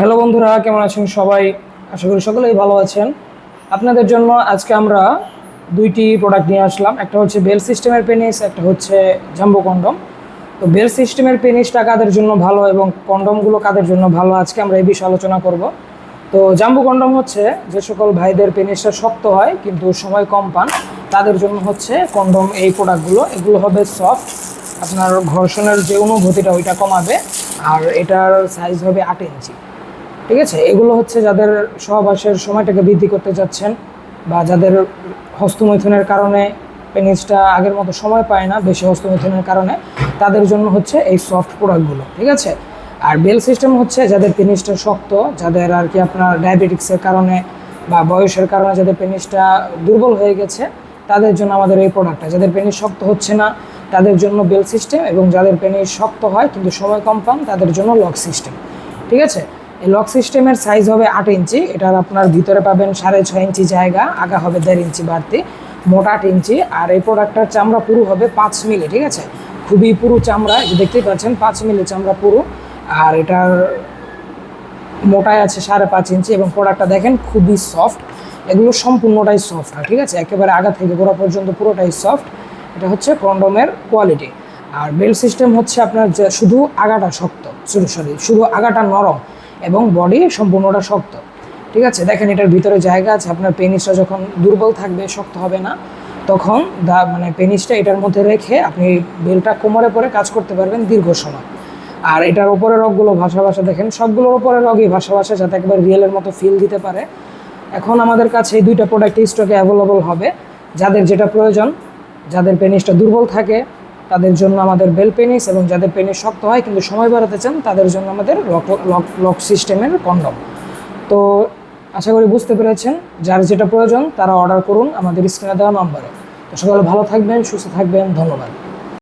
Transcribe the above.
Hello বন্ধুরা, কেমন আছেন সবাই? আশা করি সকলেই ভালো আছেন। আপনাদের জন্য আজকে আমরা দুইটি প্রোডাক্ট নিয়ে আসলাম। একটা হচ্ছে বেল সিস্টেমের পেনিস একটা হচ্ছে জাম্বো কন্ডম তো বেল সিস্টেমের পেনিসটা কাদের জন্য ভালো এবং কন্ডমগুলো কাদের জন্য ভালো আজকে আমরা এই বিষয়ে আলোচনা করব। তো জাম্বু কন্ডম হচ্ছে যে সকল ভাইদের পেনিসটা শক্ত হয় কিন্তু সময় কম পান, তাদের জন্য হচ্ছে কন্ডম এই প্রোডাক্টগুলো এগুলো হবে সফট আপনার ঘর্ষণের যে অনুভূতিটা ওইটা কমাবে, আর এটার সাইজ হবে আট ইঞ্চি ঠিক আছে? এগুলো হচ্ছে যাদের সহবাসের সময়টাকে বৃদ্ধি করতে যাচ্ছেন বা যাদের হস্তমৈথুনের কারণে পেনিসটা আগের মতো সময় পায় না, বেশি হস্তমৈথুনের কারণে, তাদের জন্য হচ্ছে এই সফট প্রোডাক্টগুলো ঠিক আছে? আর বেল সিস্টেম হচ্ছে যাদের পেনিসটা শক্ত, যাদের আর কি আপনার ডায়াবেটিক্সের কারণে বা বয়সের কারণে যাদের পেনিসটা দুর্বল হয়ে গেছে, তাদের জন্য আমাদের এই প্রোডাক্টটা যাদের পেনিস শক্ত হচ্ছে না, তাদের জন্য বেল সিস্টেম এবং যাদের পেনিস শক্ত হয় কিন্তু সময় কম পান, তাদের জন্য লক সিস্টেম ঠিক আছে? লক সিস্টেমের সাইজ হবে আট ইঞ্চি। এটার আপনার ভিতরে পাবেন সাড়ে ছয় ইঞ্চি জায়গা, আগা হবে দেড় ইঞ্চি বাড়তি, মোটা আট ইঞ্চি। আর এই প্রোডাক্টটার চামড়া পুরো হবে পাঁচ মিলি, ঠিক আছে? খুবই পুরো চামড়া দেখতেই পাচ্ছেন, পাঁচ মিলি চামড়া পুরো। আর এটার মোটায় আছে সাড়ে পাঁচ ইঞ্চি এবং প্রোডাক্টটা দেখেন খুবই সফট এগুলো সম্পূর্ণটাই সফট হয়, ঠিক আছে? একেবারে আগা থেকে গোড়া পর্যন্ত পুরোটাই সফট এটা হচ্ছে কন্ডমের কোয়ালিটি আর বেল সিস্টেম হচ্ছে আপনার শুধু আগাটা শক্ত শুধু সরি, শুধু আগাটা নরম। এবং বডি সম্পূর্ণটা শক্ত। ঠিক আছে? দেখেন, এটার ভিতরে জায়গা আছে। আপনার পেনিসটা যখন দুর্বল থাকবে, শক্ত হবে না, তখন দা মানে পেনিসটা এটার মধ্যে রেখে আপনি বেলটা কোমরে পরে কাজ করতে পারবেন দীর্ঘ সময়। আর এটার উপরে রগগুলো ভাষা ভাষা দেখেন, সবগুলোর উপরে রগই ভাষা ভাষা যাতে একবার রিয়েলের মতো ফিল দিতে পারে। এখন আমাদের কাছে এই দুইটা প্রোডাক্ট স্টকে অ্যাভেলেবল হবে। যাদের যেটা প্রয়োজন, যাদের পেনিসটা দুর্বল থাকে তাদের জন্য আমাদের বেল পেনিস এবং যাদের পেনিস শক্ত হয় কিন্তু সময় বাড়াতে চান, তাদের জন্য আমাদের লক লক লক সিস্টেমের কন্ডম তো আশা করি বুঝতে পেরেছেন, যার যেটা প্রয়োজন তারা অর্ডার করুন আমাদের স্ক্রিনে দেওয়া নম্বরে তো সকালে ভালো থাকবেন, সুস্থ থাকবেন, ধন্যবাদ।